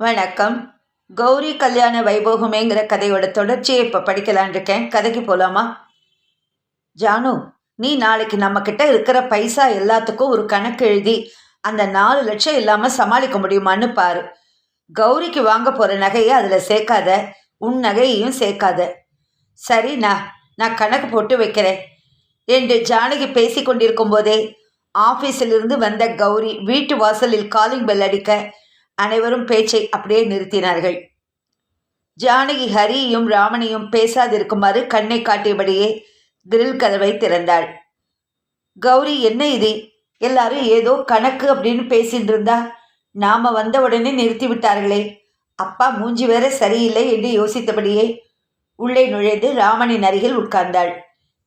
வணக்கம். கௌரி கல்யாண வைபோகமேங்கிற கதையோட தொடர்ச்சியை இப்போ படிக்கலான் இருக்கேன் கதைக்கு போகலாமா ஜானு நீ நாளைக்கு நம்மக்கிட்ட இருக்கிற பைசா எல்லாத்துக்கும் ஒரு கணக்கு எழுதி அந்த நாலு லட்சம் இல்லாமல் சமாளிக்க முடியுமான்னு பாரு. கௌரிக்கு வாங்க போகிற நகையை அதில் சேர்க்காத உன் நகையையும் சேர்க்காத. சரிண்ணா நான் நான் கணக்கு போட்டு வைக்கிறேன். என்று ஜானகி பேசி கொண்டிருக்கும் போதே ஆஃபீஸிலிருந்து வந்த கௌரி வீட்டு வாசலில் காலிங் பெல் அடிக்க அனைவரும் பேச்சை அப்படியே நிறுத்தினார்கள். ஜானகி ஹரியும் ராமனையும் பேசாதிருக்குமாறு கண்ணை காட்டியபடியே கிரில் கதவை திறந்தாள். கௌரி என்ன இது? எல்லாரும் ஏதோ கணக்கு அப்படின்னு பேசிட்டு இருந்தா நாம வந்த உடனே நிறுத்தி விட்டார்களே. அப்பா மூஞ்சி வேற சரியில்லை என்று யோசித்தபடியே உள்ளே நுழைந்து ராமனின் அருகில் உட்கார்ந்தாள்.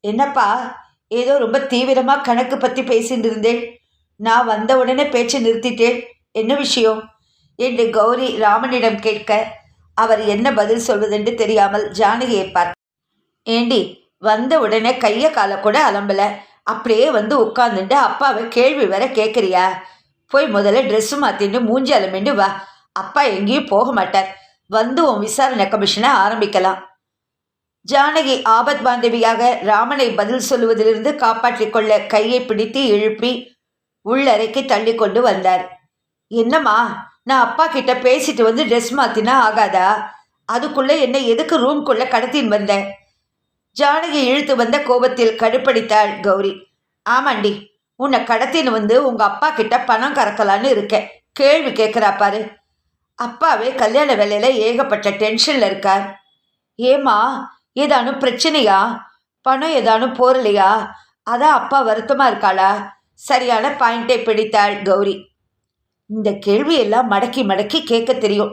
என்னப்பா ஏதோ ரொம்ப தீவிரமா கணக்கு பத்தி பேசிட்டு இருந்தேன் நான் வந்த உடனே பேச்சை நிறுத்திட்டேன். என்ன விஷயம்? என்று கௌரி ராமனிடம் கேட்க அவர் என்ன பதில் சொல்வதென்று தெரியாமல் ஜானகியை பார்த்தார் ஏண்டி வந்த உடனே கையை காலை கூட அலம்பல. அப்படியே வந்து உட்காந்துட்டு அப்பாவை கேள்வி வர கேட்குறியா போய் முதல்ல ட்ரெஸ்ஸு மாற்றிட்டு மூஞ்சி அலமிண்டு வா. அப்பா எங்கேயும் போக மாட்டார். வந்து உன் விசாரணை கமிஷனை ஆரம்பிக்கலாம். ஜானகி ஆபத் பாந்தவியாக ராமனை பதில் சொல்லுவதிலிருந்து காப்பாற்றிக் கொள்ள கையை பிடித்து எழுப்பி உள்ளறைக்கு தள்ளி கொண்டு வந்தார். என்னம்மா நான் அப்பா கிட்ட பேசிட்டு வந்து ட்ரெஸ் மாத்தினா ஆகாதா? அதுக்குள்ள என்னை எதுக்கு ரூம்குள்ள கடத்தின்னு வந்தேன் ஜானகி இழுத்து வந்த கோபத்தில் கடுப்படித்தாள் கௌரி. ஆமாண்டி உன்னை கடத்தின்னு வந்து உங்க அப்பா கிட்ட பணம் கறக்கலான்னு இருக்கேன் கேள்வி கேட்குறா பாரு. அப்பாவே கல்யாண வேலையில ஏகப்பட்ட டென்ஷன்ல இருக்கார். ஏமா ஏதானும் பிரச்சனையா? பணம் ஏதானும் போறலையா? அதான் அப்பா வருத்தமா இருக்காளா? சரியான பாயிண்டை பிடித்தாள் கௌரி. இந்த கேள்வியெல்லாம் மடக்கி மடக்கி கேட்க தெரியும்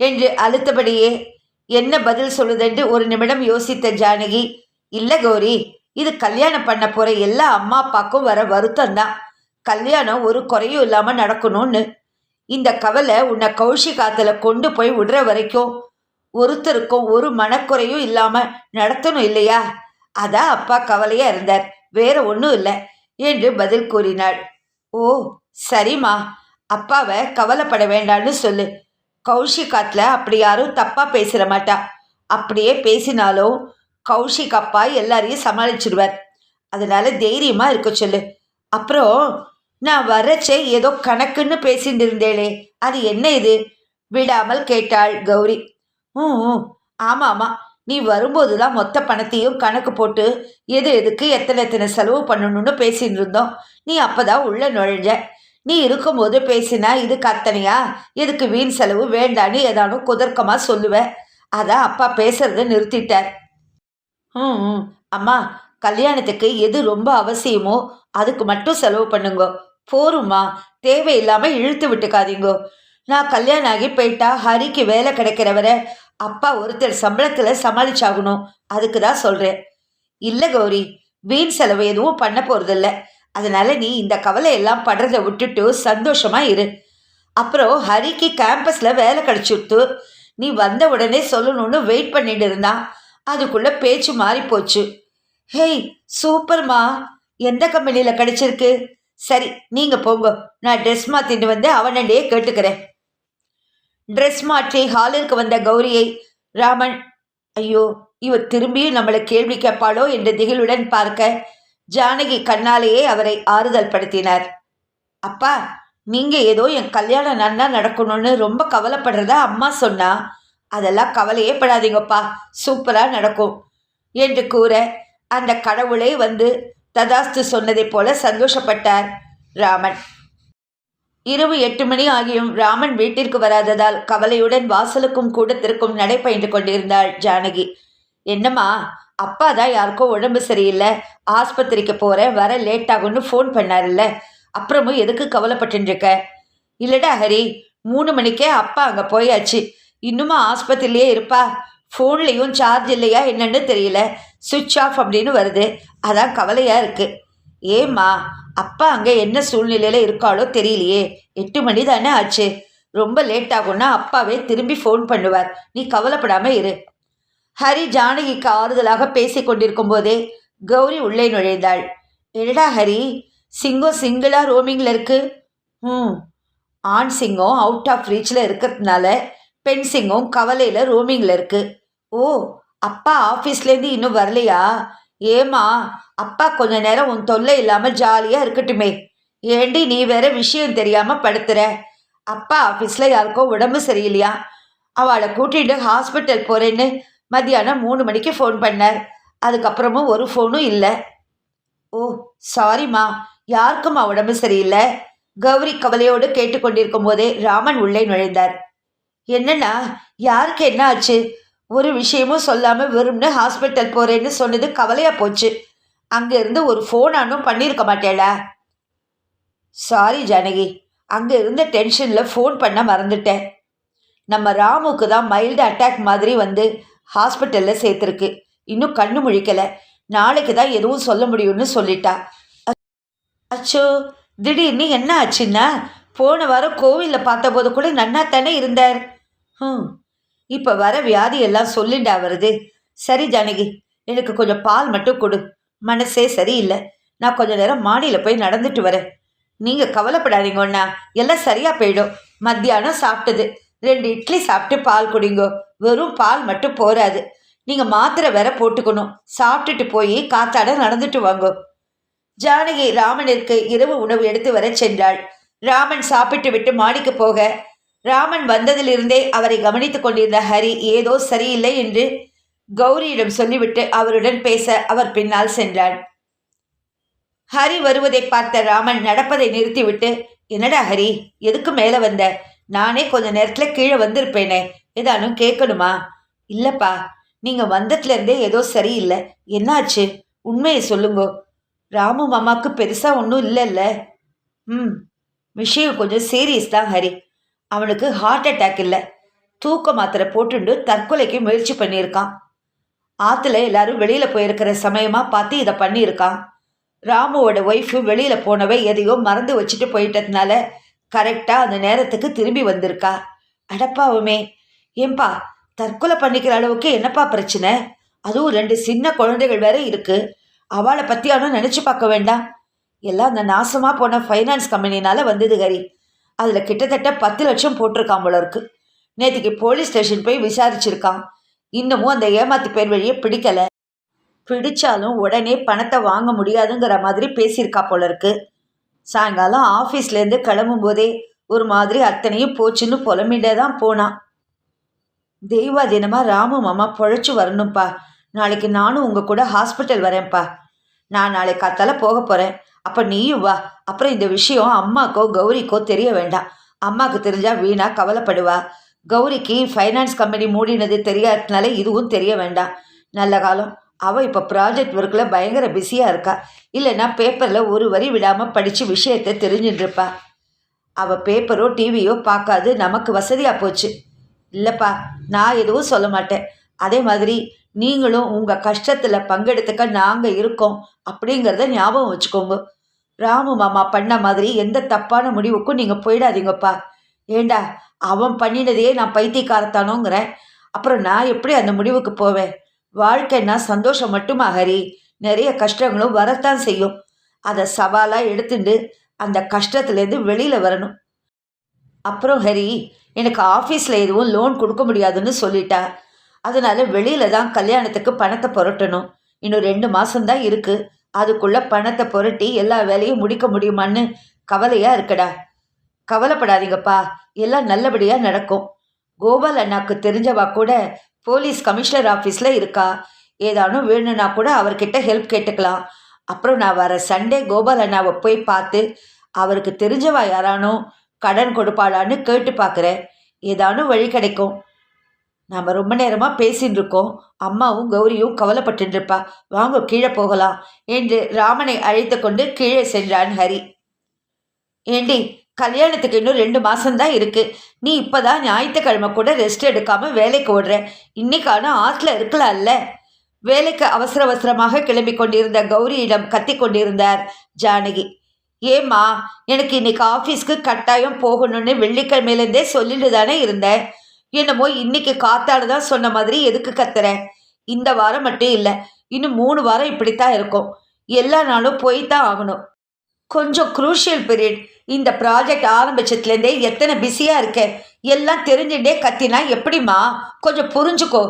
என்று அழுத்தபடியே என்ன பதில் சொல்லுதென்று ஒரு நிமிடம் யோசித்த ஜானகி இல்லை கௌரி இது கல்யாணம் பண்ண போகிற எல்லா அம்மா அப்பாக்கும் வர வருத்தம் தான். கல்யாணம் ஒரு குறையும் இல்லாமல் நடக்கணும்னு. இந்த கவலை உன்னை கௌஷி காத்தில் கொண்டு போய் விடுற வரைக்கும் ஒருத்தருக்கும் ஒரு மனக்குறையும் இல்லாமல் நடத்தணும் இல்லையா? அதான் அப்பா கவலையாக இருந்தார். வேற ஒன்றும் இல்லை என்று பதில் கூறினாள். ஓ சரிம்மா. அப்பாவை கவலைப்பட வேண்டாம்னு சொல்லு. கௌஷிகாத்தில் அப்படி யாரும் தப்பாக பேசிட மாட்டா. அப்படியே பேசினாலும் கௌஷிக் அப்பா எல்லாரையும் சமாளிச்சிடுவார் அதனால தைரியமாக இருக்க சொல்லு. அப்புறம் நான் வரச்சே ஏதோ கணக்குன்னு பேசிட்டு இருந்தேளே. அது என்ன இது? விடாமல் கேட்டாள் கௌரி. ம் ஆமாம் ஆமாம் நீ வரும்போது தான் மொத்த பணத்தையும் கணக்கு போட்டு எது எதுக்கு எத்தனை எத்தனை செலவு பண்ணணும்னு பேசிட்டு இருந்தோம். நீ அப்போ தான் உள்ளே நுழைஞ்ச. நீ இருக்கும்போது பேசினா இதுக்கு கத்தனையா? எதுக்கு வீண் செலவு? வேண்டான்னு ஏதானும் குதர்க்கமாக சொல்லுவேன் அதான் அப்பா பேசுறத நிறுத்திட்டார். ம் ம். அம்மா கல்யாணத்துக்கு எது ரொம்ப அவசியமோ அதுக்கு மட்டும் செலவு பண்ணுங்க. போருமா தேவையில்லாமல் இழுத்து விட்டுக்காதீங்கோ. நான் கல்யாணம் ஆகி போயிட்டா ஹரிக்கு வேலை கிடைக்கிறவரை அப்பா ஒருத்தர் சம்பளத்தில் சமாளிச்சாகணும். அதுக்கு தான் சொல்கிறேன் இல்லை கௌரி வீண் செலவு எதுவும் பண்ண போகிறதில்ல அதனால் நீ இந்த கவலையெல்லாம் படுறத விட்டுட்டு சந்தோஷமாக இரு. அப்புறம் ஹரிக்கு கேம்பஸில் வேலை கிடச்சிருத்து நீ வந்த உடனே சொல்லணும்னு வெயிட் பண்ணிட்டு இருந்தான் அதுக்குள்ளே பேச்சு மாறி போச்சு. ஹேய் சூப்பர்மா. எந்த கம்பெனியில் கிடச்சிருக்கு? சரி நீங்கள் போங்க. நான் ட்ரெஸ் மாற்றிட்டு வந்து அவனண்டையே கேட்டுக்கிறேன். ட்ரெஸ் மாற்றி ஹாலிற்கு வந்த கௌரியை ராமன் ஐயோ இவர் திரும்பியும் நம்மளை கேள்வி கேட்பாளோ? என்ற திகிலுடன் பார்க்க ஜானகி கண்ணாலேயே அவரை ஆறுதல் படுத்தினார். அப்பா நீங்க ஏதோ என் கல்யாணம் நன்னா நடக்கணும்னு ரொம்ப கவலைப்படுறதா அம்மா சொன்னா? அதெல்லாம் கவலையே படாதீங்கப்பா சூப்பரா நடக்கும் என்று கூற அந்த கடவுளே வந்து ததாஸ்து சொன்னதைப் போல சந்தோஷப்பட்டார் ராமன். இரவு எட்டு மணி ஆகியும் ராமன் வீட்டிற்கு வராததால் கவலையுடன் வாசலுக்கும் கூடத்திற்கும் நடைபயின்று கொண்டிருந்தாள் ஜானகி. என்னம்மா அப்பா தான் யாருக்கோ உடம்பு சரியில்லை. ஆஸ்பத்திரிக்கு போகிறேன் வர லேட் ஆகும்னு ஃபோன் பண்ணாருல்ல. அப்புறமும் எதுக்கு கவலைப்பட்டுன்னு இருக்க இல்லடா ஹரி மூணு மணிக்கே அப்பா அங்கே போயாச்சு. இன்னுமா ஆஸ்பத்திரியிலே இருப்பா? ஃபோன்லேயும் சார்ஜ் இல்லையா என்னன்னு தெரியல. சுவிட்ச் ஆஃப் அப்படின்னு வருது. அதான் கவலையாக இருக்குது ஏம்மா அப்பா அங்கே என்ன சூழ்நிலையில் இருக்காளோ தெரியலையே. எட்டு மணி தானே ஆச்சு. ரொம்ப லேட் ஆகும்னா அப்பாவே திரும்பி ஃபோன் பண்ணுவார். நீ கவலைப்படாமல் இரு. ஹரி ஜானகிக்கு ஆறுதலாக பேசிக் கொண்டிருக்கும் போதே கௌரி உள்ளே நுழைந்தாள். என்னடா ஹரி சிங்கம் சிங்கிளாக ரோமிங்கில் இருக்குது ம் ஆண் சிங்கம் அவுட் ஆஃப் ரீச்சில் இருக்கிறதுனால பெண் சிங்கம் கவலையில் ரூமிங்கில் இருக்குது ஓ அப்பா ஆஃபீஸ்லேருந்து இன்னும் வரலையா? ஏமா அப்பா கொஞ்ச நேரம் உன் தொல்லை இல்லாமல் ஜாலியாக இருக்கட்டுமே. ஏண்டி நீ வேற விஷயம் தெரியாமல் படுத்துற? அப்பா ஆஃபீஸில் யாருக்கோ உடம்பு சரியில்லையா? அவளை கூட்டிகிட்டு ஹாஸ்பிட்டல் போகிறேன்னு மத்தியானம் மூணு மணிக்கு ஃபோன் பண்ணார். அதுக்கப்புறமும் ஒரு ஃபோனும் இல்லை. ஓ சாரிம்மா யாருக்கும்மா உடம்பு சரியில்லை? கௌரி கவலையோடு கேட்டுக்கொண்டிருக்கும் போதே ராமன் உள்ளே நுழைந்தார். என்னன்னா யாருக்கு என்ன ஆச்சு? ஒரு விஷயமும் சொல்லாமல் வெறும்னு ஹாஸ்பிட்டல் போகிறேன்னு சொன்னது கவலையாக போச்சு. அங்கேருந்து ஒரு ஃபோன் ஆனும் பண்ணியிருக்க மாட்டேடா சாரி ஜானகி. அங்கே இருந்த டென்ஷனில் ஃபோன் பண்ண மறந்துட்டேன். நம்ம ராமுக்கு தான் மைல்டு அட்டாக் மாதிரி வந்து ஹாஸ்பிட்டலில் சேர்த்துருக்கு. இன்னும் கண்ணு முழிக்கல. நாளைக்கு தான் எதுவும் சொல்ல முடியும்னு சொல்லிட்டா. அச்சோ திடீர்னு என்ன ஆச்சுன்னா போன வாரம் கோவிலில் பார்த்தபோது கூட நன்னா தானே இருந்தார். ம் இப்போ வர வியாதி எல்லாம் சொல்லிண்டா வருது சரி ஜானகி எனக்கு கொஞ்சம் பால் மட்டும் கொடு. மனசே சரியில்லை. நான் கொஞ்ச நேரம் மாடியில் போய் நடந்துட்டு வரேன். நீங்கள் கவலைப்படாதீங்கண்ணா எல்லாம் சரியாக போயிடும். மத்தியானம் சாப்பிட்டது. ரெண்டு இட்லி சாப்பிட்டு பால் குடிங்கோ. வெறும் பால் மட்டும் போராது நீங்கள் மாத்திரை வேற போட்டுக்கணும். சாப்பிட்டுட்டு போய் காத்தாட நடந்துட்டு வாங்க. ஜானகி ராமனிற்கு இரவு உணவு எடுத்து வரச் சென்றாள். ராமன் சாப்பிட்டு விட்டு மாடிக்கு போக ராமன் வந்ததிலிருந்தே அவரை கவனித்துக் கொண்டிருந்த ஹரி ஏதோ சரியில்லை என்று கௌரியிடம் சொல்லிவிட்டு அவருடன் பேச அவர் பின்னால் சென்றான் ஹரி வருவதை பார்த்த ராமன் நடப்பதை நிறுத்திவிட்டு என்னடா ஹரி எதுக்கு மேலே வந்த? நானே கொஞ்ச நேரத்துல கீழே வந்திருப்பேனே. ஏதானும் கேட்கணுமா இல்லப்பா நீங்கள் வந்ததுலேருந்தே ஏதோ சரியில்லை. என்னாச்சு? உண்மையை சொல்லுங்கோ. ராமு மாமாவுக்கு பெருசாக ஒன்றும் இல்லைல்ல. ம் விஷயம் கொஞ்சம் சீரியஸ் தான் ஹரி. அவனுக்கு ஹார்ட் அட்டாக் இல்லை. தூக்க மாத்திரை போட்டுண்டு தற்கொலைக்கு முயற்சி பண்ணியிருக்கான். ஆற்றுல எல்லாரும் வெளியில் போயிருக்கிற சமயமாக பார்த்து இதை பண்ணியிருக்கான். ராமுவோட ஒய்ஃபு வெளியில் போனவை எதையோ மறந்து வச்சுட்டு போயிட்டதுனால கரெக்டாக அந்த நேரத்துக்கு திரும்பி வந்திருக்கா. அடப்பாவுமே ஏன்பா தற்கொலை பண்ணிக்கிற அளவுக்கு என்னப்பா பிரச்சனை? அதுவும் ரெண்டு சின்ன குழந்தைகள் வேற இருக்கு. அவளை பற்றியானும் நினச்சி பார்க்க வேண்டாம். எல்லாம் அந்த நாசமாக போன ஃபைனான்ஸ் கம்பெனினால வந்தது ஹரி. அதில் கிட்டத்தட்ட பத்து லட்சம் போட்டிருக்கான் போல இருக்கு. நேற்றுக்கு போலீஸ் ஸ்டேஷன் போய் விசாரிச்சிருக்கான். இன்னமும் அந்த ஏமாத்து பேர் வழியை பிடிக்கல. பிடிச்சாலும் உடனே பணத்தை வாங்க முடியாதுங்கிற மாதிரி பேசியிருக்கா போல இருக்கு. சாயங்காலம் ஆஃபீஸ்லேருந்து கிளம்பும் போதே ஒரு மாதிரி அத்தனையும் போச்சுன்னு புலம்பிண்டே தான் போனான். தெய்வாதீனமாக ராமு மாமா பொழைச்சி வரணும்ப்பா நாளைக்கு நானும் உங்கள் கூட ஹாஸ்பிட்டல் வரேன்ப்பா. நான் நாளை காத்தால போக போகிறேன் அப்போ நீயும் வா. அப்புறம் இந்த விஷயம் அம்மாக்கோ கௌரிக்கோ தெரிய வேண்டாம். அம்மாவுக்கு தெரிஞ்சால் வீணா கவலைப்படுவா. கௌரிக்கு ஃபைனான்ஸ் கம்பெனி மூடினது தெரியாததுனால இதுவும் தெரிய வேண்டாம். நல்ல காலம். அவள் இப்போ ப்ராஜெக்ட் ஒர்க்கில் பயங்கர பிஸியாக இருக்கா. இல்லைன்னா பேப்பரில் ஒரு வரி விடாமல் படித்து விஷயத்தை தெரிஞ்சுட்டு இருப்பா. அவள் பேப்பரோ டிவியோ பார்க்காது. நமக்கு வசதியாக போச்சு. இல்லைப்பா நான் எதுவும் சொல்ல மாட்டேன். அதே மாதிரி நீங்களும் உங்கள் கஷ்டத்தில் பங்கெடுத்துக்க நாங்கள் இருக்கோம் அப்படிங்கிறத ஞாபகம் வச்சுக்கோங்க. ராமு மாமா பண்ண மாதிரி எந்த தப்பான முடிவுக்கும் நீங்கள் போயிடாதீங்கப்பா. ஏண்டா அவன் பண்ணினதையே நான் பைத்தியக்காரத்தானோங்கிறேன். அப்புறம் நான் எப்படி அந்த முடிவுக்கு போவேன்? வாழ்க்கைன்னா சந்தோஷம் மட்டுமா ஹரி? நிறைய கஷ்டங்களும் வரத்தான் செய்யும். அதை சவாலாக எடுத்துட்டு அந்த கஷ்டத்துலேருந்து வெளியில் வரணும். அப்புறம் ஹரி எனக்கு ஆஃபீஸில் எதுவும் லோன் கொடுக்க முடியாதுன்னு சொல்லிட்டா. அதனால வெளியில தான் கல்யாணத்துக்கு பணத்தை புரட்டணும். இன்னும் ரெண்டு மாசம்தான் இருக்கு. அதுக்குள்ள பணத்தை புரட்டி எல்லா வேலையும் முடிக்க முடியுமான்னு கவலையா இருக்கடா. கவலைப்படாதீங்கப்பா. எல்லாம் நல்லபடியா நடக்கும். கோபால் அண்ணாக்கு தெரிஞ்சவா கூட போலீஸ் கமிஷனர் ஆஃபீஸில் இருக்கா. ஏதானும் வேணும்னா கூட அவர்கிட்ட ஹெல்ப் கேட்டுக்கலாம். அப்புறம் நான் வர சண்டே கோபால் அண்ணாவை போய் பார்த்து அவருக்கு தெரிஞ்சவா யாரானும் கடன் கொடுப்பாளான்னு கேட்டு பார்க்குறேன். ஏதானும் வழி கிடைக்கும். நாம் ரொம்ப நேரமாக பேசின்னு இருக்கோம். அம்மாவும் கௌரியும் கவலைப்பட்டுருப்பா வாங்க கீழே போகலாம் என்று ராமனை அழைத்து கொண்டு கீழே சென்றான் ஹரி. ஏண்டி கல்யாணத்துக்கு இன்னும் ரெண்டு மாசம்தான் இருக்கு. நீ இப்பதான் ஞாயிற்றுக்கிழமை கூட ரெஸ்ட் எடுக்காம வேலைக்கு ஓடுற. இன்னைக்கான ஆற்றுல இருக்கலாம்ல. வேலைக்கு அவசர அவசரமாக கிளம்பி கொண்டிருந்த கௌரியிடம் கத்தி கொண்டிருந்தார் ஜானகி. ஏம்மா எனக்கு இன்னைக்கு ஆஃபீஸ்க்கு கட்டாயம் போகணும்னு வெள்ளிக்கிழமையிலேருந்தே சொல்லிட்டு தானே இருந்தேன். என்னமோ இன்னைக்கு காத்தாடு தான் சொன்ன மாதிரி எதுக்கு கத்துற? இந்த வாரம் மட்டும் இல்லை இன்னும் மூணு வாரம் இப்படித்தான் இருக்கும். எல்லா நாளும் போய் தான் ஆகணும். கொஞ்சம் குரூஷியல் பீரியட் இந்த ப்ராஜெக்ட் ஆரம்பிச்சதுலேருந்தே எத்தனை பிஸியாக இருக்க? எல்லாம் தெரிஞ்சுட்டே கத்தினா எப்படிம்மா? கொஞ்சம் புரிஞ்சுக்கோ.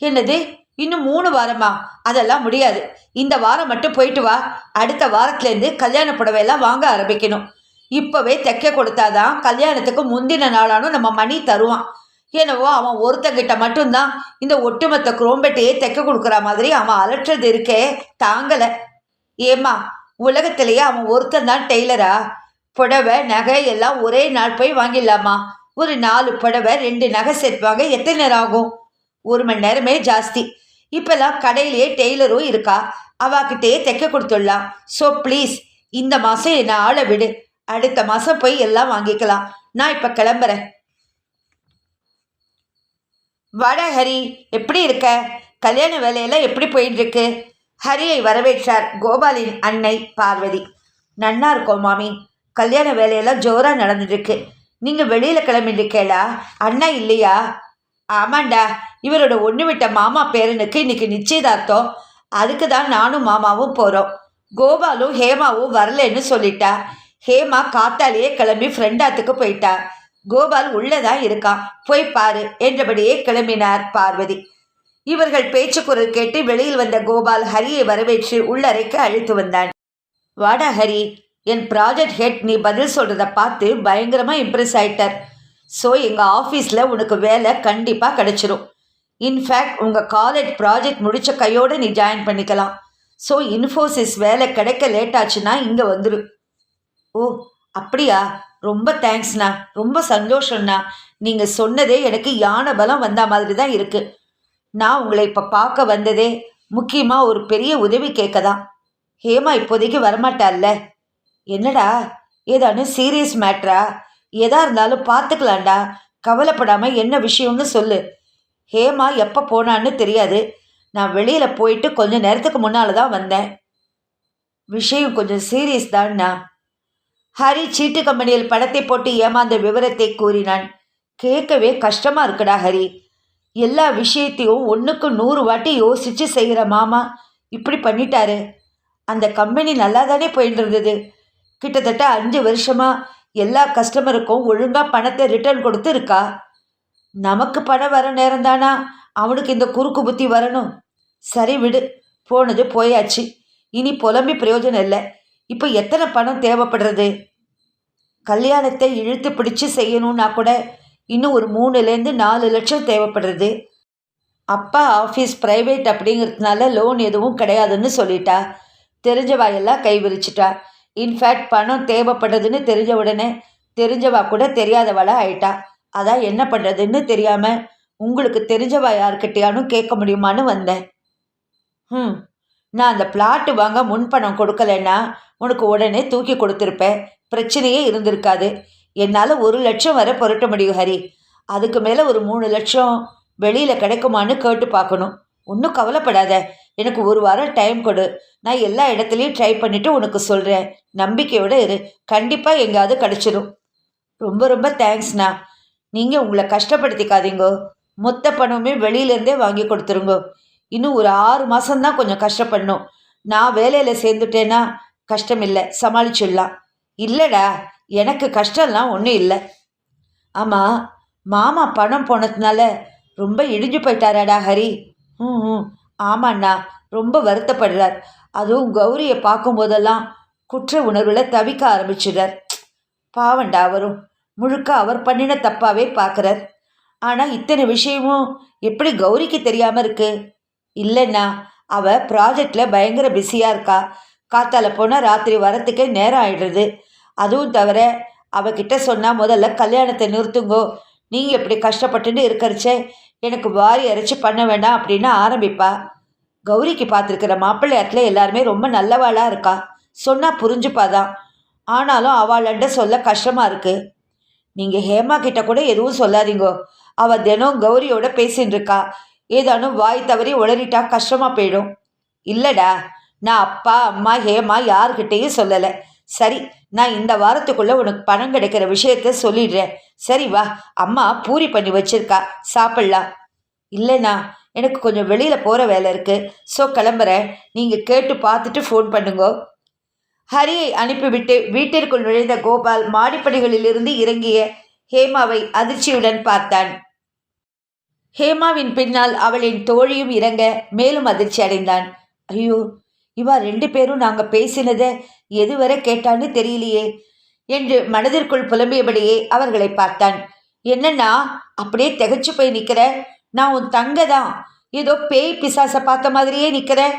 என்னது? இன்னும் மூணு வாரமா? அதெல்லாம் முடியாது. இந்த வாரம் மட்டும் போயிட்டு வா. அடுத்த வாரத்துலேருந்து கல்யாண புடவையெல்லாம் வாங்க ஆரம்பிக்கணும். இப்போவே தைக்க கொடுத்தாதான் கல்யாணத்துக்கு முந்தின நாளானும் நம்ம மணி தருவான். என்னவோ அவன் ஒருத்தங்கிட்ட மட்டும்தான் இந்த ஒட்டுமொத்த குரோம்பெட்டையே தைக்க கொடுக்குற மாதிரி அவன் அலற்றது இருக்கே. தாங்கலை. ஏம்மா உலகத்திலேயே அவன் ஒருத்தன் தான் டெய்லரா? புடவை நகை எல்லாம் ஒரே நாள் போய் வாங்கிடலாமா? ஒரு நாலு புடவை ரெண்டு நகை செட் வாங்க எத்தனை நேரம் ஆகும்? ஒரு மணி நேரமே ஜாஸ்தி. இப்போல்லாம் கடையிலேயே டெய்லரும் இருக்கா? அவாக்கிட்டே தைக்க கொடுத்துடலாம். ஸோ ப்ளீஸ் இந்த மாதம் என்னை ஆளை விடு. அடுத்த மாதம் போய் எல்லாம் வாங்கிக்கலாம். நான் இப்போ கிளம்புறேன். வட ஹரி. எப்படி இருக்க? கல்யாண வேலையெல்லாம் எப்படி போயிட்டு இருக்கு ஹரியை வரவேற்றார் கோபாலின் அன்னை பார்வதி. நன்னா இருக்கோம் மாமி? கல்யாண வேலையெல்லாம் ஜோராக நடந்துட்டுருக்கு. நீங்கள் வெளியில் கிளம்பிட்டுருக்கேளா? அண்ணா இல்லையா? ஆமாண்டா. இவரோட ஒன்று விட்ட மாமா பேரனுக்கு இன்னைக்கு நிச்சயதார்த்தம். அதுக்கு தான் நானும் மாமாவும் போகிறோம் கோபாலும் ஹேமாவும் வரலன்னு சொல்லிட்டா. ஹேமா காத்தாலேயே கிளம்பி ஃப்ரெண்டாத்துக்கு போயிட்டா. கோபால் உள்ளதான் இருக்கான். போய் பாரு என்றபடியே கிளம்பினார் பார்வதி. இவர்கள் பேச்சு குரல் கேட்டு வெளியில் வந்த கோபால் ஹரியை வரவேற்று உள்ளறைக்கு அழைத்து வந்தான். வாடா ஹரி என் ப்ராஜெக்ட் ஹெட் நீ பதில் சொல்கிறத பார்த்து பயங்கரமாக இம்ப்ரெஸ் ஆயிட்டார். ஸோ எங்கள் ஆஃபீஸில் உனக்கு வேலை கண்டிப்பாக கிடச்சிரும். இன்ஃபேக்ட் உங்கள் காலேஜ் ப்ராஜெக்ட் முடித்த கையோடு நீ ஜாயின் பண்ணிக்கலாம். ஸோ இன்ஃபோசிஸ் வேலை கிடைக்க லேட் ஆச்சுன்னா இங்கே வந்துரு. ஓ அப்படியா? ரொம்ப தேங்க்ஸ்ண்ணா ரொம்ப சந்தோஷம்ண்ணா. நீங்கள் சொன்னதே எனக்கு யானை பலம் வந்த மாதிரி தான் இருக்குது நான் உங்களை இப்போ பார்க்க வந்ததே முக்கியமாக ஒரு பெரிய உதவி கேட்க தான் ஹேமா இப்போதைக்கு வரமாட்டால்ல என்னடா? ஏதானு சீரியஸ் மேட்ரா எதா இருந்தாலும் பார்த்துக்கலாம்டா. கவலைப்படாமல் என்ன விஷயம்னு சொல்லு. ஹேமா எப்போ போனான்னு தெரியாது. நான் வெளியில் போயிட்டு கொஞ்சம் நேரத்துக்கு முன்னால் தான் வந்தேன். விஷயம் கொஞ்சம் சீரியஸ் தான்ண்ணா ஹரி சீட்டு கம்பெனியில் படத்தை போட்டு ஏமாந்த விவரத்தை கூறினான். கேட்கவே கஷ்டமாக இருக்குடா ஹரி. எல்லா விஷயத்தையும் ஒன்றுக்கு நூறு வாட்டி யோசித்து செய்கிற மாமா இப்படி பண்ணிட்டாரு. அந்த கம்பெனி நல்லா தானே போயிட்டு இருந்தது. கிட்டத்தட்ட அஞ்சு வருஷமாக எல்லா கஸ்டமருக்கும் ஒழுங்காக பணத்தை ரிட்டர்ன் கொடுத்து இருக்கா. நமக்கு பணம் வர நேரம் தானா அவனுக்கு இந்த குறுக்கு புத்தி வரணும். சரி விடு. போனது போயாச்சு. இனி புலம்பி பிரயோஜனம் இல்லை. இப்போ எத்தனை பணம் தேவைப்படுறது? கல்யாணத்தை இழுத்து பிடிச்சு செய்யணும்னா கூட இன்னும் ஒரு மூணுலேருந்து நாலு லட்சம் தேவைப்படுறது. அப்பா ஆஃபீஸ் ப்ரைவேட் அப்படிங்கிறதுனால லோன் எதுவும் கிடையாதுன்னு சொல்லிட்டா. தெரிஞ்சவா எல்லாம் கை விரிச்சிட்டா. இன்ஃபேக்ட் பணம் தேவைப்படுறதுன்னு தெரிஞ்ச உடனே தெரிஞ்சவா கூட தெரியாதவளாக ஆயிட்டா. அதான் என்ன பண்ணுறதுன்னு தெரியாமல் உங்களுக்கு தெரிஞ்சவா யாருக்கிட்டையானும் கேட்க முடியுமான்னு வந்தேன். ம் நான் அந்த பிளாட்டு வாங்க முன்பணம் கொடுக்கலன்னா உனக்கு உடனே தூக்கி கொடுத்துருப்பேன். பிரச்சனையே இருந்திருக்காது. என்னால் ஒரு லட்சம் வரை புரட்ட முடியும் ஹரி. அதுக்கு மேலே ஒரு மூணு லட்சம் வெளியில் கிடைக்குமான்னு கேட்டு பார்க்கணும். ஒன்றும் கவலைப்படாத. எனக்கு ஒரு வாரம் டைம் கொடு. நான் எல்லா இடத்துலையும் ட்ரை பண்ணிவிட்டு உனக்கு சொல்கிறேன் நம்பிக்கையோடு இரு. கண்டிப்பாக எங்கேயாவது கிடச்சிடும் ரொம்ப ரொம்ப தேங்க்ஸ்ண்ணா. நீங்கள் உங்களை கஷ்டப்படுத்திக்காதீங்கோ. மொத்த பணமுமே வெளியிலேருந்தே வாங்கி கொடுத்துருங்கோ. இன்னும் ஒரு ஆறு மாதம்தான் கொஞ்சம் கஷ்டப்படணும். நான் வேலையில் சேர்ந்துட்டேன்னா கஷ்டம் இல்லை சமாளிச்சிடலாம். இல்லைடா எனக்கு கஷ்டம்லாம் ஒன்றும் இல்லை. ஆமாம் மாமா பணம் போனதுனால ரொம்ப இடிஞ்சு போயிட்டாராடா ஹரி. ம் ஆமாண்ணா ரொம்ப வருத்தப்படுறார். அதுவும் கௌரியை பார்க்கும்போதெல்லாம் குற்ற உணர்வில் தவிக்க ஆரம்பிச்சிடுறார். பாவண்டா அவரும். முழுக்க அவர் பண்ணின தப்பாவே பார்க்குறார் ஆனால் இத்தனை விஷயமும் எப்படி கௌரிக்கு தெரியாமல் இருக்குது இல்லைண்ணா அவள் ப்ராஜெக்டில் பயங்கர பிஸியாக இருக்கா? காத்தால போனால் ராத்திரி வரத்துக்கே நேரம் ஆயிடுறது. அதுவும் தவிர அவகிட்ட சொன்னால் முதல்ல கல்யாணத்தை நிறுத்துங்கோ. நீங்கள் இப்படி கஷ்டப்பட்டுன்னு இருக்கிறச்சே எனக்கு வாரி அரைச்சி பண்ண வேண்டாம் அப்படின்னு ஆரம்பிப்பா. கௌரிக்கு பார்த்துருக்கிற மாப்பிள்ளையாட்டில் எல்லாருமே ரொம்ப நல்லவாளாக இருக்கா? சொன்னால் புரிஞ்சுப்பாதான். ஆனாலும் அவளாண்ட சொல்ல கஷ்டமாக இருக்குது நீங்கள் ஹேமா கிட்ட கூட எதுவும் சொல்லாதீங்கோ. அவள் தினம் கௌரியோட பேசின்னு இருக்கா ஏதானும் வாய் தவறி உளறிட்டா கஷ்டமாக போயிடும். இல்லைடா நான் அப்பா அம்மா ஹேமா யார்கிட்டேயும் சொல்லலை. சரி நான் இந்த வாரத்துக்குள்ளே உனக்கு பணம் கிடைக்கிற விஷயத்த சொல்லிடுறேன். சரி வா அம்மா பூரி பண்ணி வச்சிருக்கா. சாப்பிட்லாம். இல்லைண்ணா எனக்கு கொஞ்சம் வெளியில் போகிற வேலை இருக்குது ஸோ கிளம்புறேன். நீங்கள் கேட்டு பார்த்துட்டு ஃபோன் பண்ணுங்க. ஹரியை அனுப்பிவிட்டு வீட்டிற்குள் நுழைந்த கோபால் மாடிப்படிகளிலிருந்து இறங்கிய ஹேமாவை அதிர்ச்சியுடன் பார்த்தான். ஹேமாவின் பின்னால் அவளின் தோழியும் இறங்க மேலும் அதிர்ச்சி அடைந்தான். ஐயோ இவா ரெண்டு பேரும் நாங்கள் பேசினதை எதுவரை கேட்டான்னு தெரியலையே என்று மனதிற்குள் புலம்பியபடியே அவர்களை பார்த்தான். என்னன்னா அப்படியே திகைச்சு போய் நிற்கிற நான் உன் தங்க தான் ஏதோ பேய் பிசாசை பார்த்த மாதிரியே நிற்கிறேன்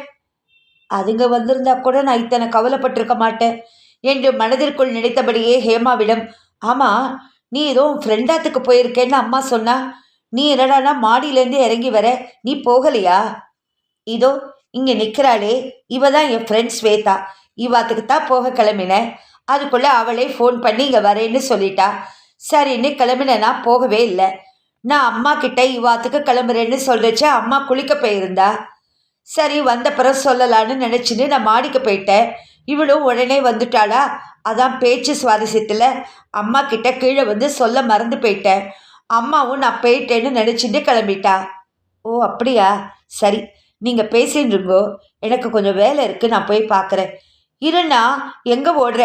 அதுங்க வந்திருந்தா கூட நான் இத்தனை கவலைப்பட்டிருக்க மாட்டேன் என்று மனதிற்குள் நினைத்தபடியே ஹேமாவிடம் ஆமாம் நீ ஏதோ ஃப்ரெண்டாத்துக்கு போயிருக்கேன்னு அம்மா சொன்னா நீ என்னடானா மாடியிலேருந்து இறங்கி வர நீ போகலையா? இதோ இங்கே நிற்கிறாளே இவ தான் என் ஃப்ரெண்ட் ஸ்வேதா. இவாத்துக்கு தான் போக கிளம்பினேன் அதுக்குள்ளே அவளே ஃபோன் பண்ணி இங்கே வரேன்னு சொல்லிட்டா. சரின்னு கிளம்பின நான் போகவே இல்லை. நான் அம்மா கிட்ட இவாத்துக்கு கிளம்புறேன்னு சொல்றச்ச அம்மா குளிக்க போயிருந்தா. சரி வந்த பிறகு சொல்லலான்னு நினச்சின்னு நான் மாடிக்கு போயிட்டேன். இவளும் உடனே வந்துட்டாளா? அதான் பேச்சு சுவாரஸ்யத்தில் அம்மா கிட்ட கீழே வந்து சொல்ல மறந்து போயிட்டேன். அம்மாவும் நான் போயிட்டேன்னு நினச்சிட்டு கிளம்பிட்டா. ஓ அப்படியா? சரி நீங்கள் பேசின்னு இருங்கோ எனக்கு கொஞ்சம் வேலை இருக்குது நான் போய் பார்க்குறேன் இருண்ணா எங்கே ஓடுற?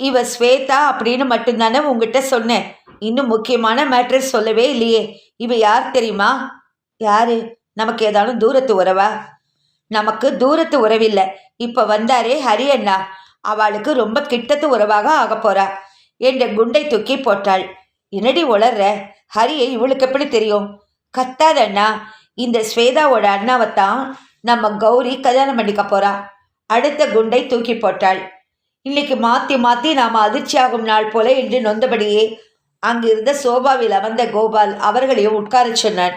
இவ ஸ்வேதா அப்படின்னு மட்டும்தானே உங்ககிட்ட சொன்னேன். இன்னும் முக்கியமான மேட்ரஸ் சொல்லவே இல்லையே. இவ யார் தெரியுமா? யாரு? நமக்கு ஏதாலும் தூரத்து உறவா? நமக்கு தூரத்து உறவில்லை. இப்போ வந்தாரே ஹரி அண்ணா. அவளுக்கு ரொம்ப கிட்டத்து உறவாக ஆக போறா. என்ற குண்டை தூக்கி போட்டாள். என்னடி உளர்ற? ஹரியை இவளுக்கு எப்படி தெரியும்? கத்தாத அண்ணா. இந்த ஸ்வேதாவோட அண்ணாவைத்தான் நம்ம கௌரி கல்யாணம் பண்ணிக்க போறா. அடுத்த குண்டை தூக்கி போட்டாள். இன்னைக்கு மாத்தி மாத்தி நாம அதிர்ச்சியாகும் நாள் போல என்று நொந்தபடியே அங்கிருந்த சோபாவில் அமர்ந்த கோபால் அவர்களையும் உட்காரச் சொன்னான்.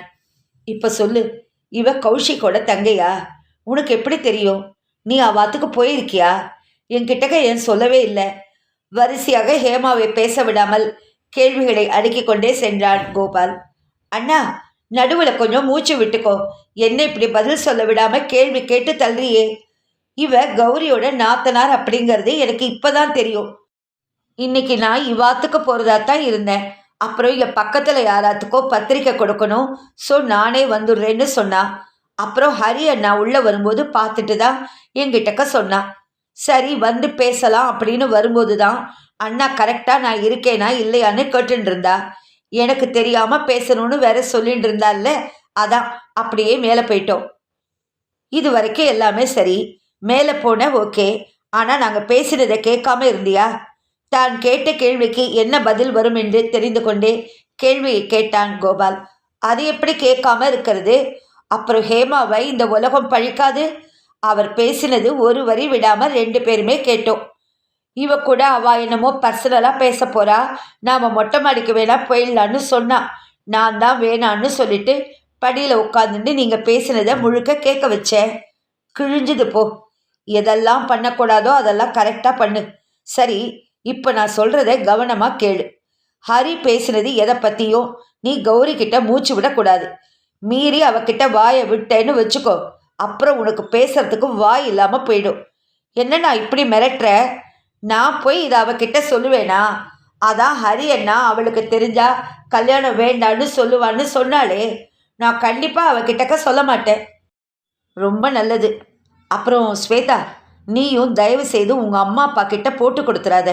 இப்ப சொல்லு. இவ கௌஷிக்கோட தங்கையா? உனக்கு எப்படி தெரியும்? நீ அவாத்துக்கு போயிருக்கியா? என்கிட்டக்க ஏன் சொல்லவே இல்லை. வரிசையாக ஹேமாவை பேச விடாமல் கேள்விகளை அடுக்கிக் கொண்டே சென்றான் கோபால். அண்ணா நடுவில் கொஞ்சம் மூச்சு விட்டுக்கோ. என்ன இப்படி பதில் சொல்ல விடாம கேள்வி கேட்டு தள்ளுறியே இவ கௌரியோட நாத்தனார் அப்படிங்கிறது எனக்கு இப்போதான் தெரியும். இன்னைக்கு நான் இவாத்துக்கு போறதா தான் இருந்தேன். அப்புறம் இங்கே பக்கத்தில் யாராத்துக்கோ பத்திரிக்கை கொடுக்கணும். ஸோ நானே வந்துடுறேன்னு சொன்னான் அப்புறம் ஹரி அண்ணா உள்ளே வரும்போது பார்த்துட்டு தான் என்கிட்டக்க சொன்னான் சரி வந்து பேசலாம் அப்படின்னு வரும்போது தான் அண்ணா கரெக்டாக நான் இருக்கேனா இல்லையான்னு கேட்டுட்டு இருந்தா எனக்கு தெரியாமல் பேசணும்னு வேற சொல்லிட்டு இருந்தால அதான் அப்படியே மேலே போயிட்டோம். இது வரைக்கும் எல்லாமே சரி. மேலே போன ஓகே. ஆனால் நாங்கள் பேசினதை கேட்காம இருந்தியா? தான் கேட்ட கேள்விக்கு என்ன பதில் வரும் என்று தெரிந்து கொண்டே கேள்வியை கேட்டான் கோபால். அது எப்படி கேட்காம இருக்கிறது? அப்புறம் ஹேமாவை இந்த உலகம் பழிக்காது. அவர் பேசினது ஒரு வரி விடாமல் ரெண்டு பேருமே கேட்டோம். இவ கூட அவ என்னமோ பர்சனலாக பேச போறா. நாம மொட்டை மாடிக்கு வேணா போயிடலான்னு சொன்னான் நான் தான் வேணான்னு சொல்லிட்டு படியில் உட்காந்துட்டு நீங்கள் பேசினதை முழுக்க கேட்க வச்சேன் கிழிஞ்சுது போ. எதெல்லாம் பண்ணக்கூடாதோ அதெல்லாம் கரெக்டாக பண்ணு. சரி இப்போ நான் சொல்கிறத கவனமாக கேளு. ஹரி பேசினது எதை பற்றியும் நீ கௌரி கிட்ட மூச்சு விடக்கூடாது. மீறி அவகிட்ட வாயை விட்டேன்னு வச்சுக்கோ. அப்புறம் உனக்கு பேசுறதுக்கு வாய் இல்லாமல் போயிடும். என்ன நான் இப்படி மிரட்டுற? நான் போய் இதை அவகிட்ட சொல்லுவேனா? அதான் ஹரி அண்ணா அவளுக்கு தெரிஞ்சா கல்யாணம் வேண்டான்னு சொல்லுவான்னு சொன்னாலே நான் கண்டிப்பாக அவகிட்டக்க சொல்ல மாட்டேன். ரொம்ப நல்லது. அப்புறம் ஸ்வேதா நீயும் தயவு செய்து உங்கள் அம்மா அப்பா கிட்ட போட்டு கொடுத்துறாத.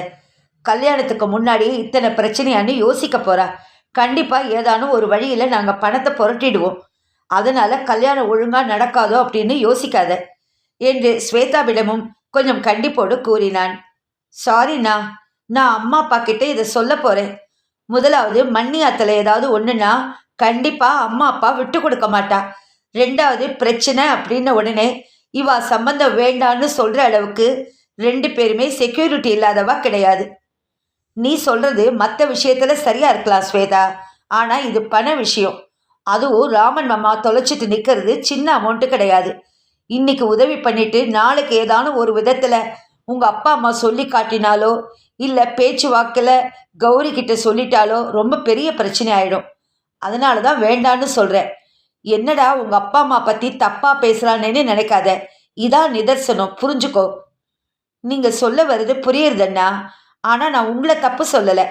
கல்யாணத்துக்கு முன்னாடி இத்தனை பிரச்சனையான்னு யோசிக்க போறா. கண்டிப்பாக ஏதானும் ஒரு வழியில் நாங்கள் பணத்தை புரட்டிடுவோம். அதனால கல்யாணம் ஒழுங்காக நடக்காதோ அப்படின்னு யோசிக்காத. என்று ஸ்வேதாவிடமும் கொஞ்சம் கண்டிப்போடு கூறினான். சாரிண்ணா நான் அம்மா அப்பா கிட்ட இதை சொல்ல போகிறேன் முதலாவது மண்ணி ஏதாவது ஒன்றுனா கண்டிப்பாக அம்மா அப்பா விட்டு கொடுக்க மாட்டா. ரெண்டாவது பிரச்சனை அப்படின்ன உடனே இவா சம்பந்தம் வேண்டான்னு சொல்கிற அளவுக்கு ரெண்டு பேருமே செக்யூரிட்டி இல்லாதவா கிடையாது. நீ சொல்றது மற்ற விஷயத்துல சரியா இருக்கலாம் ஸ்வேதா. ஆனா இது பண விஷயம். அதுவும் ராமன் மாமா தொலைச்சிட்டு நிற்கிறது சின்ன அமௌண்ட்டு கிடையாது. இன்னைக்கு உதவி பண்ணிட்டு நாளைக்கு ஏதானும் ஒரு விதத்துல உங்க அப்பா அம்மா சொல்லி காட்டினாலோ இல்லை பேச்சு வாக்கில் கௌரி கிட்ட சொல்லிட்டாலோ ரொம்ப பெரிய பிரச்சனை ஆயிடும். அதனால தான் வேண்டான்னு சொல்றேன். என்னடா உங்க அப்பா அம்மா பத்தி தப்பா பேசுகிறானேன்னு நினைக்காத. இதான் நிதர்சனம். புரிஞ்சுக்கோ. நீங்க சொல்ல வர்றது புரியுறதண்ணா? ஆனால் நான் உங்களை தப்பு சொல்லலை.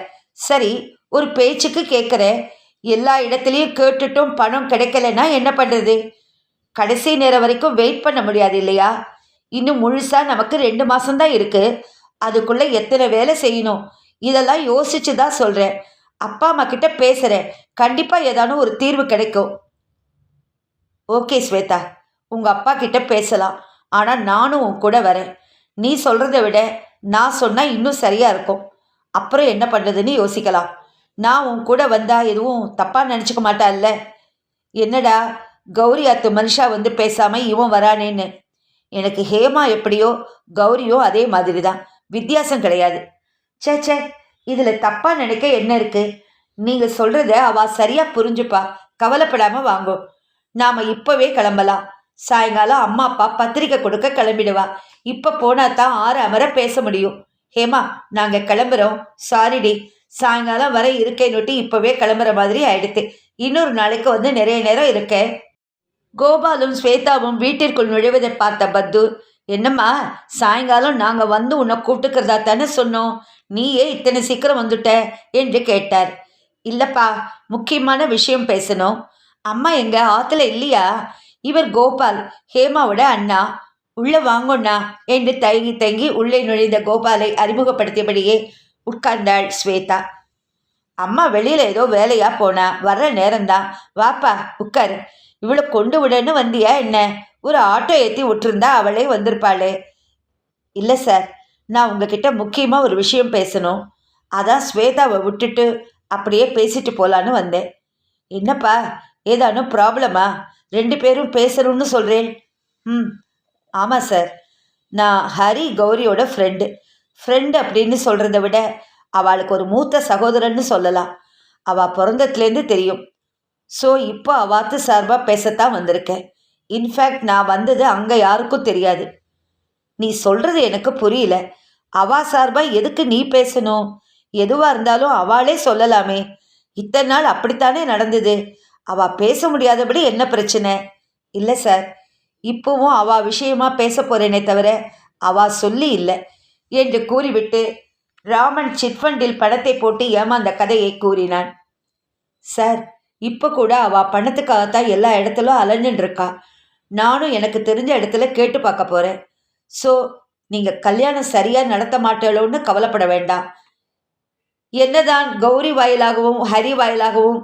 சரி ஒரு பேச்சுக்கு கேட்குறேன் எல்லா இடத்துலையும் கேட்டுட்டும் பணம் கிடைக்கலன்னா என்ன பண்ணுறது கடைசி நேரம் வரைக்கும் வெயிட் பண்ண முடியாது இல்லையா? இன்னும் முழுசாக நமக்கு ரெண்டு மாதம்தான் இருக்குது அதுக்குள்ளே எத்தனை வேலை செய்யணும்? இதெல்லாம் யோசிச்சு தான் சொல்கிறேன் அப்பா அம்மா கிட்ட பேசுகிறேன் கண்டிப்பாக ஏதானும் ஒரு தீர்வு கிடைக்கும். ஓகே ஸ்வேதா. உங்கள் அப்பா கிட்ட பேசலாம். ஆனால் நானும் உன் கூட வரேன். நீ சொல்கிறத விட நான் சொன்னால் இன்னும் சரியாக இருக்கும். அப்புறம் என்ன பண்ணுறதுன்னு யோசிக்கலாம். நான் உன் கூட வந்தால் எதுவும் தப்பாக நினச்சிக்க மாட்டான்ல. என்னடா கௌரி அத்து மனுஷா வந்து பேசாமல் இவன் வரானேன்னு. எனக்கு ஹேமா எப்படியோ கௌரியோ அதே மாதிரி தான் வித்தியாசம் கிடையாது. ச்சே ச்சே இதில் தப்பாக நினைக்க என்ன இருக்குது நீங்கள் சொல்கிறத அவள் சரியாக புரிஞ்சுப்பா. கவலைப்படாமல் வாங்கும் நாம் இப்போவே கிளம்பலாம். சாயங்காலம் அம்மா அப்பா பத்திரிக்கை கொடுக்க கிளம்பிடுவா. இப்போ போனா தான் ஆறு அமர பேச முடியும். ஹேமா நாங்கள் கிளம்புறோம். சாரிடி சாயங்காலம் வரை இருக்கேன்னுட்டு இப்போவே கிளம்புற மாதிரி ஆயிடுத்து. இன்னொரு நாளைக்கு வந்து நிறைய நேரம் இருக்க. கோபாலும் ஸ்வேதாவும் வீட்டிற்குள் நுழைவதை பார்த்த பத்து. என்னம்மா சாயங்காலம் நாங்கள் வந்து உன்னை கூப்பிட்டுக்கிறதா தானே சொன்னோம். நீயே இத்தனை சீக்கிரம் வந்துட்ட என்று கேட்டார். இல்லைப்பா முக்கியமான விஷயம் பேசணும். அம்மா எங்க ஆத்துல இல்லையா? இவர் கோபால் ஹேமாவோட அண்ணா. உள்ள வாங்கண்ணா என்று தயங்கி தயங்கி உள்ளே நுழைந்த கோபாலை அறிமுகப்படுத்தியபடியே உட்கார்ந்தாள் ஸ்வேதா. அம்மா வெளியில ஏதோ வேலையா போனா வர்ற நேரம்தான். வாப்பா உட்காரு. இவளை கொண்டு விடன்னு வந்தியா என்ன? ஒரு ஆட்டோ ஏற்றி விட்டுருந்தா அவளே வந்திருப்பாளே. இல்லை சார் நான் உங்ககிட்ட முக்கியமாக ஒரு விஷயம் பேசணும். அதான் ஸ்வேதாவை விட்டுட்டு அப்படியே பேசிட்டு போலான்னு வந்தேன். என்னப்பா ஏதானும் ப்ராப்ளமா ரெண்டு பேரும் பேசணும்னு சொல்கிறேன் ம் ஆமாம் சார். நான் ஹரி கௌரியோட ஃப்ரெண்டு ஃப்ரெண்டு அப்படின்னு சொல்கிறத விட அவளுக்கு ஒரு மூத்த சகோதரன்னு சொல்லலாம். அவள் பிறந்தத்துலேருந்து தெரியும். ஸோ இப்போ அவாத்து சார்பாக பேசத்தான் வந்திருக்கேன். இன்ஃபேக்ட் நான் வந்தது அங்கே யாருக்கும் தெரியாது. நீ சொல்கிறது எனக்கு புரியல. அவா சார்பாக எதுக்கு நீ பேசணும்? எதுவாக இருந்தாலும் அவளே சொல்லலாமே. இத்தனை நாள் அப்படித்தானே நடந்தது? அவ பேச முடியாதபடி என்ன பிரச்சனை? இல்லை சார். இப்போவும் அவ விஷயமா பேச போறேனே தவிர அவ சொல்லி இல்லை. என்று கூறிவிட்டு ராமன் சிட்ஃபண்டில் பணத்தை போட்டு ஏமாந்த கதையை கூறினான். சார் இப்போ கூட அவ பணத்துக்காகத்தான் எல்லா இடத்துலும் அலைஞ்சுட்டு இருக்கா. நானும் எனக்கு தெரிஞ்ச இடத்துல கேட்டு பார்க்க போறேன். ஸோ நீங்கள் கல்யாணம் சரியாக நடத்த மாட்டேளோன்னு கவலைப்பட வேண்டாம். என்னதான் கௌரி வாயிலாகவும் ஹரி வாயிலாகவும்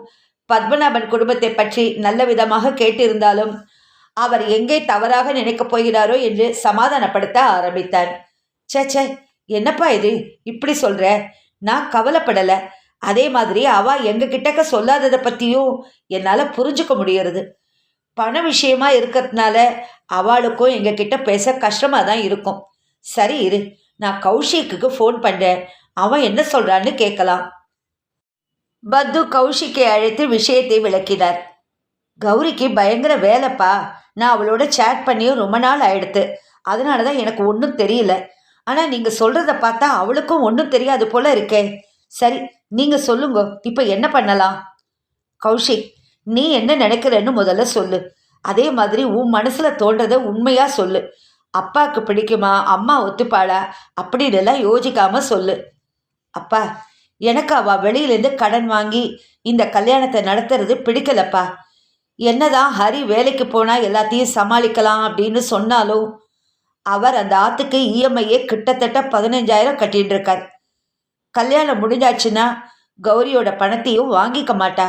பத்மநாபன் குடும்பத்தை பற்றி நல்ல விதமாக கேட்டிருந்தாலும் அவர் எங்கே தவறாக நினைக்கப் போகிறாரோ என்று சமாதானப்படுத்த ஆரம்பித்தார் ச்சே ச்சே என்னப்பா இது? இப்படி சொல்ற? நான் கவலைப்படலை. அதே மாதிரி அவ எங்க கிட்டக்க சொல்லாததை பற்றியும் என்னால் புரிஞ்சுக்க முடியறது. பண விஷயமா இருக்கிறதுனால அவளுக்கும் எங்ககிட்ட பேச கஷ்டமாக தான் இருக்கும். சரி இரு நான் கௌஷிக்கு ஃபோன் பண்ணுறேன் அவன் என்ன சொல்கிறான்னு கேட்கலாம். பத்து கௌஷிக்கை அழைத்து விஷயத்தை விளக்கினார். கௌரிக்கு பயங்கர வேலைப்பா. நான் அவளோட சேட் பண்ணியும் ரொம்ப நாள் ஆயிடுத்து. அதனால தான் எனக்கு ஒன்றும் தெரியல. ஆனால் நீங்கள் சொல்கிறத பார்த்தா அவளுக்கும் ஒன்றும் தெரியாது போல இருக்கே. சரி நீங்கள் சொல்லுங்க. இப்போ என்ன பண்ணலாம்? கௌஷிக் நீ என்ன நினைக்கிறன்னு முதல்ல சொல்லு. அதே மாதிரி உன் மனசில் தோன்றதை உண்மையாக சொல்லு. அப்பாவுக்கு பிடிக்குமா? அம்மா ஒத்துப்பாளா? அப்படின்னு எல்லாம் யோசிக்காமல் சொல்லு. அப்பா எனக்கு அவ வெளியிலேருந்து கடன் வாங்கி இந்த கல்யாணத்தை நடத்துறது பிடிக்கலப்பா. என்னதான் ஹரி வேலைக்கு போனால் எல்லாத்தையும் சமாளிக்கலாம் அப்படின்னு சொன்னாலும் அவர் அந்த ஆத்துக்கு இஎம்ஐயே கிட்டத்தட்ட பதினஞ்சாயிரம் கட்டின்னு இருக்கார் கல்யாணம் முடிஞ்சாச்சுன்னா கௌரியோட பணத்தையும் வாங்கிக்க மாட்டா.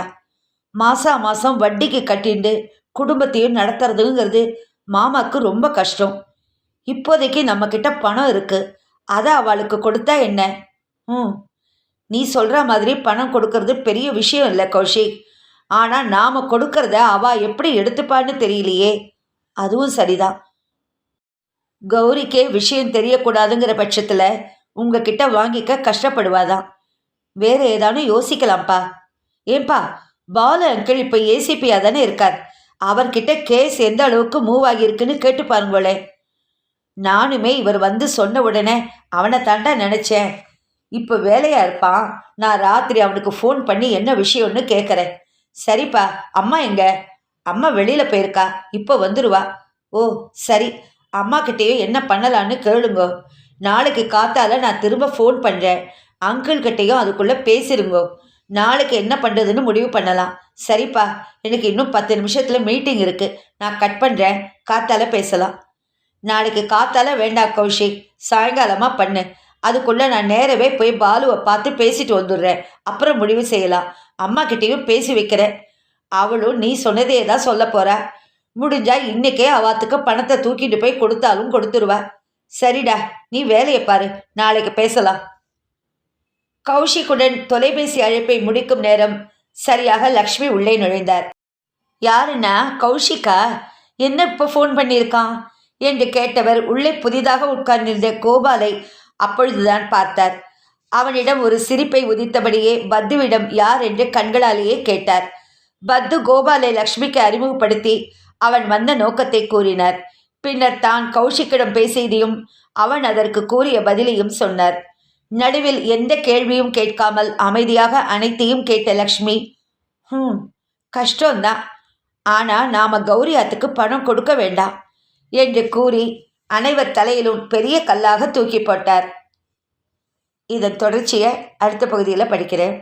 மாசா மாசம் வட்டிக்கு கட்டிண்டு குடும்பத்தையும் நடத்துறதுங்கிறது மாமாக்கு ரொம்ப கஷ்டம். இப்போதைக்கு நம்மக்கிட்ட பணம் இருக்கு. அதை அவளுக்கு கொடுத்தா என்ன? ம். நீ சொல்கிற மாதிரி பணம் கொடுக்கறது பெரிய விஷயம் இல்லை கௌஷிக். ஆனால் நாம் கொடுக்கறத அவ எப்படி எடுத்துப்பான்னு தெரியலையே. அதுவும் சரிதான். கௌரிக்கே விஷயம் தெரியக்கூடாதுங்கிற பட்சத்தில் உங்ககிட்ட வாங்கிக்க கஷ்டப்படுவாதான் வேற ஏதானும் யோசிக்கலாம்ப்பா. ஏன்பா பாலு அங்கிள் இப்போ ஏசிபியாக தானே இருக்கார். அவர்கிட்ட கேஸ் எந்த அளவுக்கு மூவ் ஆகியிருக்குன்னு கேட்டு பாருங்களேன் நானுமே இவர் வந்து சொன்ன உடனே அவனை தாண்டா நினச்சேன். இப்போ வேலையாக இருப்பான் நான் ராத்திரி அவனுக்கு ஃபோன் பண்ணி என்ன விஷயம்னு கேட்குறேன் சரிப்பா அம்மா எங்க? அம்மா வெளியில் போயிருக்கா. இப்போ வந்துடுவா ஓ சரி. அம்மா என்ன பண்ணலான்னு கேளுங்கோ. நாளைக்கு காத்தால நான் திரும்ப ஃபோன் பண்ணுறேன் அங்கிள் கிட்டேயும் அதுக்குள்ளே பேசிடுங்கோ நாளைக்கு என்ன பண்ணுறதுன்னு முடிவு பண்ணலாம். சரிப்பா எனக்கு இன்னும் பத்து நிமிஷத்தில் மீட்டிங் இருக்குது நான் கட் பண்ணுறேன் காத்தால பேசலாம். நாளைக்கு காத்தால வேண்டாம் கௌஷிக். சாயங்காலமாக பண்ணு. அதுக்குள்ளே நான் நேரவே போய் பாலுவை பார்த்து பேசிட்டு வந்துடுறேன். அப்புறம் முடிவு செய்யலாம். அம்மா கிட்டேயும் பேசி வைக்கிறேன். அவளும் நீ சொன்னதே தான் சொல்ல போகிற முடிஞ்சா இன்னைக்கே அவாத்துக்கு பணத்தை தூக்கிட்டு போய் கொடுத்தாலும் கொடுத்துருவா. சரிடா நீ வேலையை பாரு. நாளைக்கு பேசலாம். கௌஷிக்குடன் தொலைபேசி அழைப்பை முடிக்கும் நேரம் சரியாக லக்ஷ்மி உள்ளே நுழைந்தார். யாருன்னா கௌஷிகா என்ன இப்போ ஃபோன் பண்ணியிருக்கான்? என்று கேட்டவர் உள்ளே புதிதாக உட்கார்ந்திருந்த கோபாலை அப்பொழுதுதான் பார்த்தார். அவனிடம் ஒரு சிரிப்பை உதித்தபடியே பத்துவிடம் யார்? என்று கண்களாலேயே கேட்டார். பத்து கோபாலை லக்ஷ்மிக்கு அறிமுகப்படுத்தி அவன் வந்த நோக்கத்தை கூறினார். பின்னர் தான் கௌஷிக்கிடம் பேசியதையும் அவன் அதற்கு கூறிய பதிலையும் சொன்னார். நடுவில் எந்த கேள்வியும் கேட்காமல் அமைதியாக அனைத்தையும் கேட்ட லக்ஷ்மி ஹம் கஷ்டம்தான். ஆனால் நாம் கௌரியாத்துக்கு பணம் கொடுக்க வேண்டாம் என்று கூறி அனைவர் தலையிலும் பெரிய கல்லாக தூக்கி போட்டார். இதன் தொடர்ச்சியை அடுத்த பகுதியில் படிக்கிறேன்.